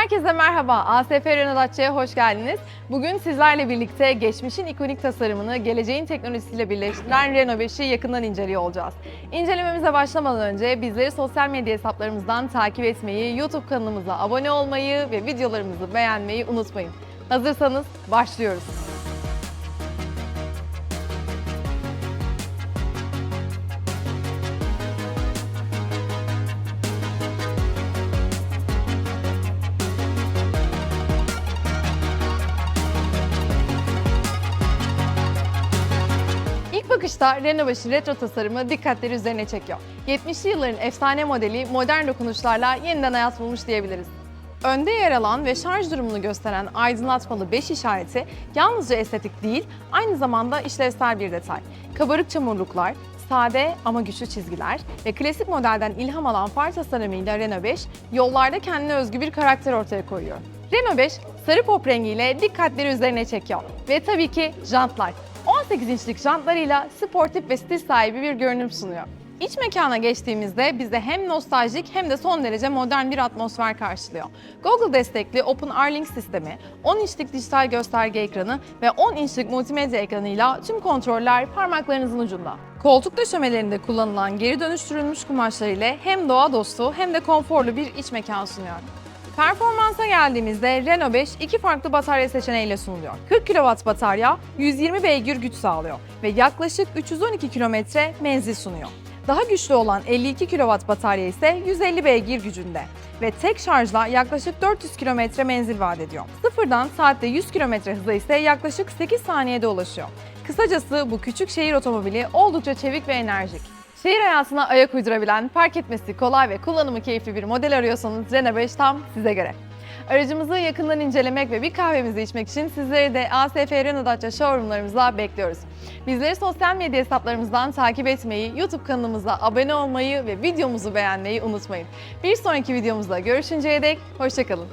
Herkese merhaba, ASF Renault Dacia'ya hoş geldiniz. Bugün sizlerle birlikte geçmişin ikonik tasarımını geleceğin teknolojisiyle birleştiren Renault 5'i yakından inceliyor olacağız. İncelememize başlamadan önce bizleri sosyal medya hesaplarımızdan takip etmeyi, YouTube kanalımıza abone olmayı ve videolarımızı beğenmeyi unutmayın. Hazırsanız başlıyoruz. Renault 5'in retro tasarımı dikkatleri üzerine çekiyor. 70'li yılların efsane modeli modern dokunuşlarla yeniden hayat bulmuş diyebiliriz. Önde yer alan ve şarj durumunu gösteren aydınlatmalı 5 işareti yalnızca estetik değil, aynı zamanda işlevsel bir detay. Kabarık çamurluklar, sade ama güçlü çizgiler ve klasik modelden ilham alan far tasarımıyla Renault 5, yollarda kendine özgü bir karakter ortaya koyuyor. Renault 5, sarı pop rengiyle dikkatleri üzerine çekiyor. Ve tabii ki jantlar. 18 inçlik jantlarıyla sportif ve stil sahibi bir görünüm sunuyor. İç mekana geçtiğimizde bize hem nostaljik hem de son derece modern bir atmosfer karşılıyor. Google destekli Open Arlink sistemi, 10 inçlik dijital gösterge ekranı ve 10 inçlik multimedya ekranıyla tüm kontroller parmaklarınızın ucunda. Koltuk döşemelerinde kullanılan geri dönüştürülmüş kumaşlar ile hem doğa dostu hem de konforlu bir iç mekan sunuyor. Performansa geldiğimizde Renault 5 iki farklı batarya seçeneğiyle sunuluyor. 40 kW batarya 120 beygir güç sağlıyor ve yaklaşık 312 kilometre menzil sunuyor. Daha güçlü olan 52 kW batarya ise 150 beygir gücünde ve tek şarjla yaklaşık 400 km menzil vaat ediyor. Sıfırdan saatte 100 km hıza ise yaklaşık 8 saniyede ulaşıyor. Kısacası bu küçük şehir otomobili oldukça çevik ve enerjik. Şehir hayatına ayak uydurabilen, park etmesi kolay ve kullanımı keyifli bir model arıyorsanız Renault 5 tam size göre. Aracımızı yakından incelemek ve bir kahvemizi içmek için sizleri de ASF Renault Dacia showroomlarımıza bekliyoruz. Bizleri sosyal medya hesaplarımızdan takip etmeyi, YouTube kanalımıza abone olmayı ve videomuzu beğenmeyi unutmayın. Bir sonraki videomuzda görüşünceye dek hoşçakalın.